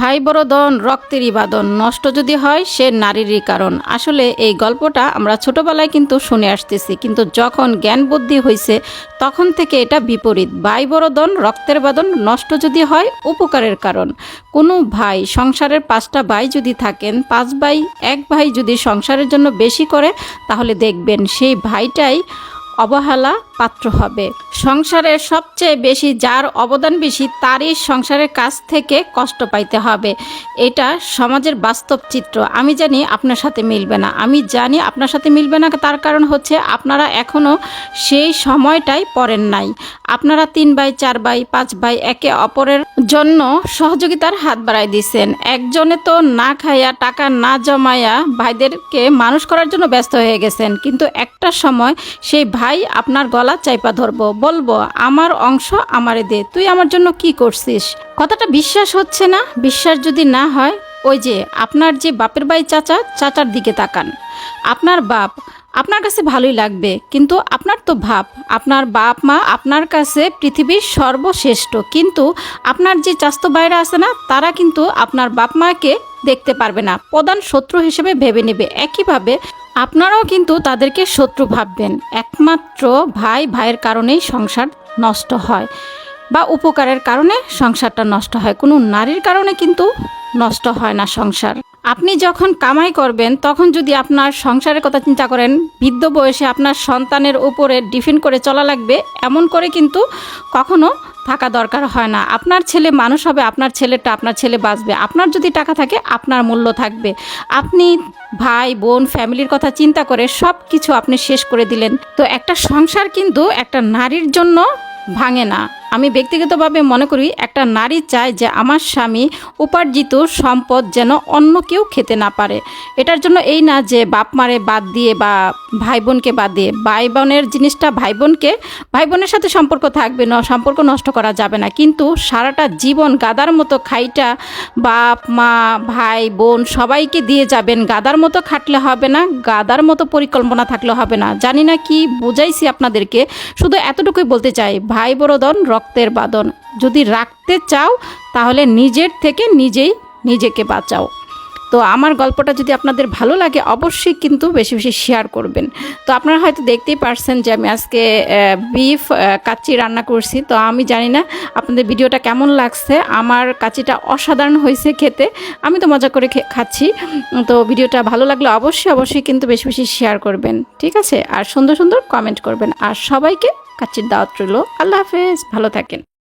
ভাই বড়দন রক্তেরই বাদন নষ্ট যদি হয়, সে নারীরই কারণ। আসলে এই গল্পটা আমরা ছোটবেলায় কিন্তু শুনে আসতেছি, কিন্তু যখন জ্ঞান বুদ্ধি হয়েছে তখন থেকে এটা বিপরীত। ভাই বড়দন রক্তের বাদন নষ্ট যদি হয়, উপকারের কারণ। কোনো ভাই সংসারের পাঁচটা ভাই যদি থাকেন, পাঁচ ভাই, এক ভাই যদি সংসারের জন্য বেশি করে, তাহলে দেখবেন সেই ভাইটাই অবহেলা পাত্র হবে। সংসারের সবচেয়ে বেশি যার অবদান বেশি তারই সংসারের কাছ থেকে কষ্ট পাইতে হবে। এটা সমাজের বাস্তব চিত্র। আমি জানি আপনার সাথে মিলবে না। আমি জানি আপনার সাথে মিলবে না, তার কারণ হচ্ছে আপনারা এখনও সেই সময়টাই পড়েন নাই। আপনারা তিন ভাই, চার ভাই, পাঁচ ভাই একে অপরের জন্য সহযোগিতার হাত বাড়াই দিচ্ছেন একজনে তো না খাইয়া, টাকা না জমাইয়া ভাইদেরকে মানুষ করার জন্য ব্যস্ত হয়ে গেছেন। কিন্তু একটা সময় সেই ভাই আপনার গলা চাইপা ধরবো, বলব, আমার অংশ আমারে দে, তুই আমার জন্য কি করছিস? কথাটা বিশ্বাস হচ্ছে না। বিশ্বাস যদি না হয়, ওই যে আপনার যে বাপের ভাই চাচা, চাচার দিকে তাকান। আপনার বাপ আপনার কাছে ভালোই লাগবে, কিন্তু আপনার তো ভাব। আপনার বাপ মা আপনার কাছে পৃথিবীর সর্বশ্রেষ্ঠ, কিন্তু আপনার যে চাস্তো বাইরে আছে না, তারা কিন্তু আপনার বাপ মাকে দেখতে পারবে না। প্রধান শত্রু হিসেবে ভেবে নেবে। একইভাবে আপনারাও কিন্তু তাদেরকে শত্রু ভাববেন। একমাত্র ভাই, ভাইয়ের কারণেই সংসার নষ্ট হয় বা উপকারের কারণে সংসারটা নষ্ট হয়। কোনো নারীর কারণে কিন্তু নষ্ট হয় না সংসার। আপনি যখন কামাই করবেন, তখন যদি আপনার সংসারের কথা চিন্তা করেন, বৃদ্ধ বয়সে আপনার সন্তানের উপরে ডিফেন্ড করে চলা লাগবে, এমন করে কিন্তু কখনো থাকা দরকার হয় না। আপনার ছেলে মানুষ হবে, আপনার ছেলেটা আপনার ছেলে বাঁচবে। আপনার যদি টাকা থাকে, আপনার মূল্য থাকবে। আপনি ভাই, বোন, ফ্যামিলির কথা চিন্তা করে সব কিছু আপনি শেষ করে দিলেন। তো একটা সংসার কিন্তু একটা নারীর জন্য ভাঙে না। আমি ব্যক্তিগতভাবে মনে করি একটা নারী চায় যে আমার স্বামী উপার্জিত সম্পদ যেন অন্য কেউ খেতে না পারে। এটার জন্য এই না যে বাপ মারে বাদ দিয়ে বা ভাই বোনকে বাদ দিয়ে ভাই বোনের জিনিসটা ভাই বোনকে ভাই বোনের সাথে সম্পর্ক থাকবে না, সম্পর্ক নষ্ট করা যাবে না। কিন্তু সারাটা জীবন গাদার মতো খাইটা বাপ, মা, ভাই, বোন সবাইকে দিয়ে যাবেন। গাদার মতো খাটলে হবে না, গাদার মতো পরিকল্পনা থাকলে হবে না। জানি না কি বুঝাইছি আপনাদেরকে, শুধু এতটুকুই বলতে চাই, ভাই বড়দন রক্তের বাদন যদি রাখতে চাও, তাহলে নিজের থেকে নিজেই নিজেকে বাঁচাও। তো আমার গল্পটা যদি আপনাদের ভালো লাগে, অবশ্যই কিন্তু বেশি বেশি শেয়ার করবেন। তো আপনারা হয়তো দেখতেই পারছেন যে আমি আজকে বিফ কাচ্চি রান্না করছি। তো আমি জানি না আপনাদের ভিডিওটা কেমন লাগছে। আমার কাচ্চিটা অসাধারণ হয়েছে খেতে। আমি তো মজা করে খাচ্ছি। তো ভিডিওটা ভালো লাগলে অবশ্যই অবশ্যই কিন্তু বেশি বেশি শেয়ার করবেন। ঠিক আছে? আর সুন্দর সুন্দর কমেন্ট করবেন। আর সবাইকে কাচ্চির দাওয়াত রইল। আল্লাহ হাফেজ ভালো থাকেন।